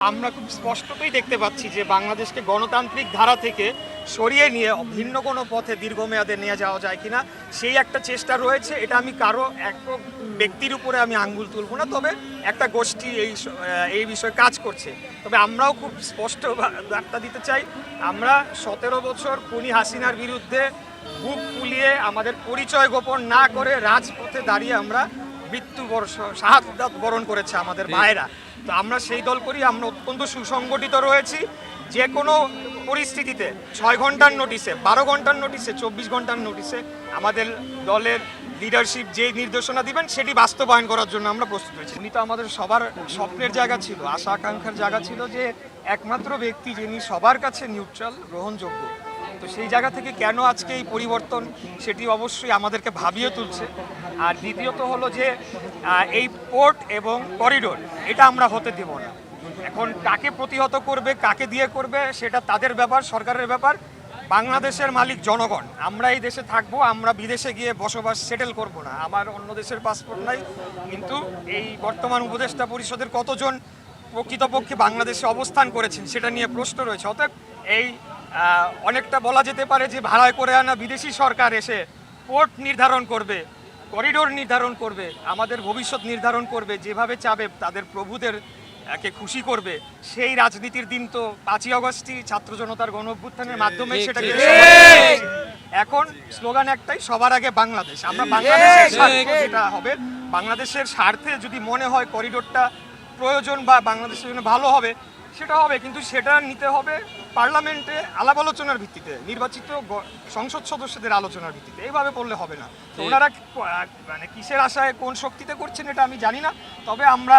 আমরা খুব স্পষ্টতই দেখতে পাচ্ছি যে বাংলাদেশকে গণতান্ত্রিক ধারা থেকে সরিয়ে নিয়ে ভিন্ন কোনো পথে দীর্ঘমেয়াদে নিয়ে যাওয়া যায় কিনা সেই একটা চেষ্টা রয়েছে। এটা আমি কারও এক ব্যক্তির উপরে আমি আঙ্গুল তুলব না তবে একটা গোষ্ঠী এই এই বিষয়ে কাজ করছে। তবে আমরাও খুব স্পষ্ট বার্তা দিতে চাই আমরা সতেরো বছর খুনি হাসিনার বিরুদ্ধে বুক ফুলিয়ে আমাদের পরিচয় গোপন না করে রাজপথে দাঁড়িয়ে আমরা মৃত্যু বরণ করেছে আমাদের ভাইরা আমরা সেই দল করি, আমরা অত্যন্ত সুসংগঠিত রয়েছি। যে কোনো পরিস্থিতিতে ছয় ঘণ্টার নোটিশে বারো ঘণ্টার নোটিশে চব্বিশ ঘণ্টার নোটিশে আমাদের দলের লিডারশিপ যে নির্দেশনা দিবেন, সেটি বাস্তবায়ন করার জন্য আমরা প্রস্তুত হয়েছি। উনি তো আমাদের সবার স্বপ্নের জায়গা ছিল আশা আকাঙ্ক্ষার জায়গা ছিল যে একমাত্র ব্যক্তি যিনি সবার কাছে নিউট্রাল গ্রহণযোগ্য তো সেই জায়গা থেকে কেন আজকে এই পরিবর্তন সেটি অবশ্যই আমাদেরকে ভাবিয়ে তুলছে। আর দ্বিতীয়ত হলো যে এই পোর্ট এবং করিডোর, এটা আমরা হতে দেব না। এখন কাকে প্রতিহত করবে, কাকে দিয়ে করবে, সেটা তাদের ব্যাপার, সরকারের ব্যাপার। বাংলাদেশের মালিক জনগণ, আমরা এই দেশে থাকব, আমরা বিদেশে গিয়ে বসবাস সেটেল করব না। আমার অন্য দেশের পাসপোর্ট নাই, কিন্তু এই বর্তমান উপদেষ্টা পরিষদের কতজন প্রকৃতপক্ষে বাংলাদেশে অবস্থান করেছেন, সেটা নিয়ে প্রশ্ন রয়েছে। অতএব এই অনেকটা বলা যেতে পারে যে ভাড়ায় করে আনা বিদেশি সরকার এসে পোর্ট নির্ধারণ করবে করিডোর নির্ধারণ করবে আমাদের ভবিষ্যৎ নির্ধারণ করবে যেভাবে চাবে তাদের প্রভুদের কে খুশি করবে। সেই রাজনীতির দিন তো পাঁচই অগস্টই ছাত্র জনতার গণ অভ্যুত্থানের মাধ্যমে সেটাকে। এখন স্লোগান একটাই সবার আগে বাংলাদেশ। আমরা বাংলাদেশের স্বার্থে যেটা হবে বাংলাদেশের স্বার্থে যদি মনে হয় করিডোরটা প্রয়োজন বা বাংলাদেশের জন্য ভালো হবে সেটা হবে কিন্তু সেটা নিতে হবে পার্লামেন্টে আলাপ আলোচনার ভিত্তিতে নির্বাচিত সংসদ সদস্যদের আলোচনার ভিত্তিতে। এইভাবে করলে হবে না। তো ওনারা মানে কিসের আশায় কোন শক্তিতে করছেন এটা আমি জানি না। তবে আমরা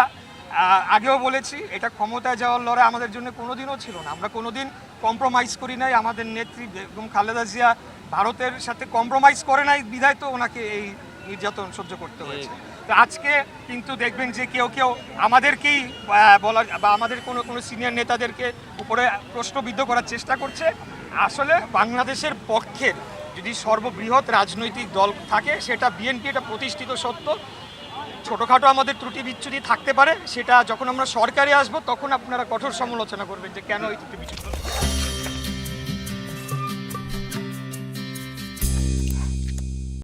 আগেও বলেছি এটা ক্ষমতায় যাওয়ার লড়াই আমাদের জন্য কোনোদিনও ছিল না। আমরা কোনোদিন কম্প্রোমাইজ করি নাই। আমাদের নেত্রী বেগম খালেদা জিয়া ভারতের সাথে কম্প্রোমাইজ করে নাই। বিধায় তো ওনাকে এই নির্যাতন সহ্য করতে হয়েছে। তো আজকে কিন্তু দেখবেন যে কেউ কেউ আমাদেরকেই বলা বা আমাদের কোনো কোনো সিনিয়র নেতাদেরকে উপরে প্রশ্নবিদ্ধ করার চেষ্টা করছে। আসলে বাংলাদেশের পক্ষের যদি সর্ববৃহৎ রাজনৈতিক দল থাকে, সেটা বিএনপি এটা প্রতিষ্ঠিত সত্য। ছোটোখাটো আমাদের ত্রুটি বিচ্যুতি থাকতে পারে, সেটা যখন আমরা সরকারে আসব, তখন আপনারা কঠোর সমালোচনা করবেন যে কেন এই ত্রুটি বিচ্যুতি